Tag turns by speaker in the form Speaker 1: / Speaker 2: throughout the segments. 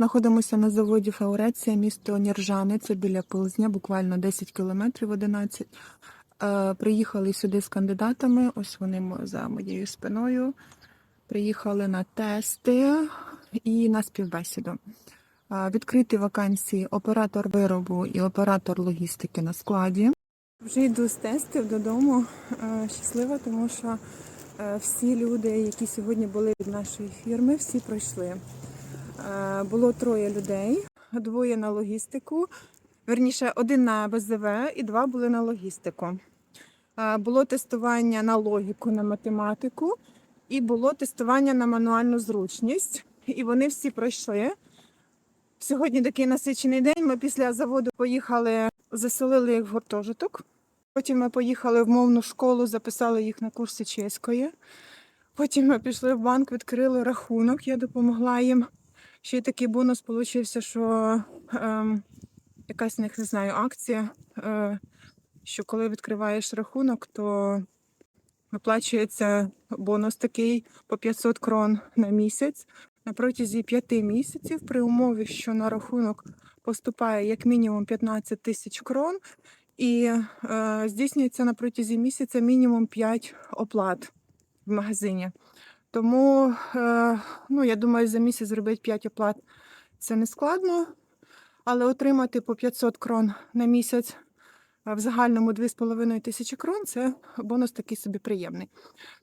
Speaker 1: Знаходимося на заводі Фауреція, місто Ніржани, це біля Пилзня, буквально 10 кілометрів 11. Е, Приїхали сюди з кандидатами, ось вони за моєю спиною. Приїхали на тести і на співбесіду. Е, Відкриті вакансії оператор виробу і оператор логістики на складі. Вже йду з тестів додому. Е, Щаслива, тому що всі люди, які сьогодні були від нашої фірми, всі пройшли. Е, Було троє людей, двоє на логістику. Верніше, один на БЗВ і два були на логістику. Е, Було тестування на логіку, на математику, і було тестування на мануальну зручність. І вони всі пройшли. Сьогодні такий насичений день. Ми після заводу поїхали, заселили їх в гуртожиток. Потім ми поїхали в мовну школу, записали їх на курси чеської. Потім ми пішли в банк, відкрили рахунок, я допомогла їм. Ще й такий бонус получився, що ем, якась в них не знаю акція. Е, що коли відкриваєш рахунок, то виплачується бонус такий по 500 крон на місяць на протязі 5 місяців при умові, що на рахунок поступає як мінімум 15 тисяч крон, і е, здійснюється на протязі місяця мінімум 5 оплат в магазині. Тому, е, ну, я думаю, за місяць зробити 5 оплат це не складно, але отримати по 500 крон на місяць в загальному 2,5 тисячі крон це бонус такий собі приємний.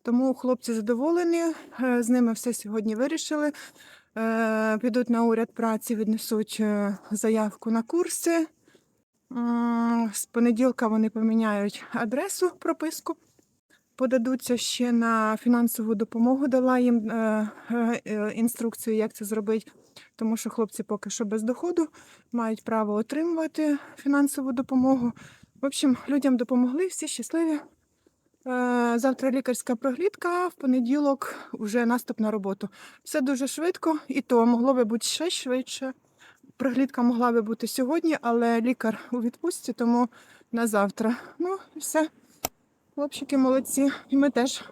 Speaker 1: Тому хлопці задоволені, е, з ними все сьогодні вирішили. Е, Підуть на уряд праці, віднесуть заявку на курси. З понеділка вони поміняють адресу, прописку. Подадуться ще на фінансову допомогу, дала їм е, е, е, інструкцію, як це зробити, тому що хлопці поки що без доходу мають право отримувати фінансову допомогу. В общем, людям допомогли, всі щасливі. Завтра лікарська проглядка, в понеділок вже наступ на роботу. Все дуже швидко, і то могло би бути ще швидше. Проглядка могла би бути сьогодні, але лікар у відпустці, тому на завтра. Ну все. Хлопчики молодці, і ми теж.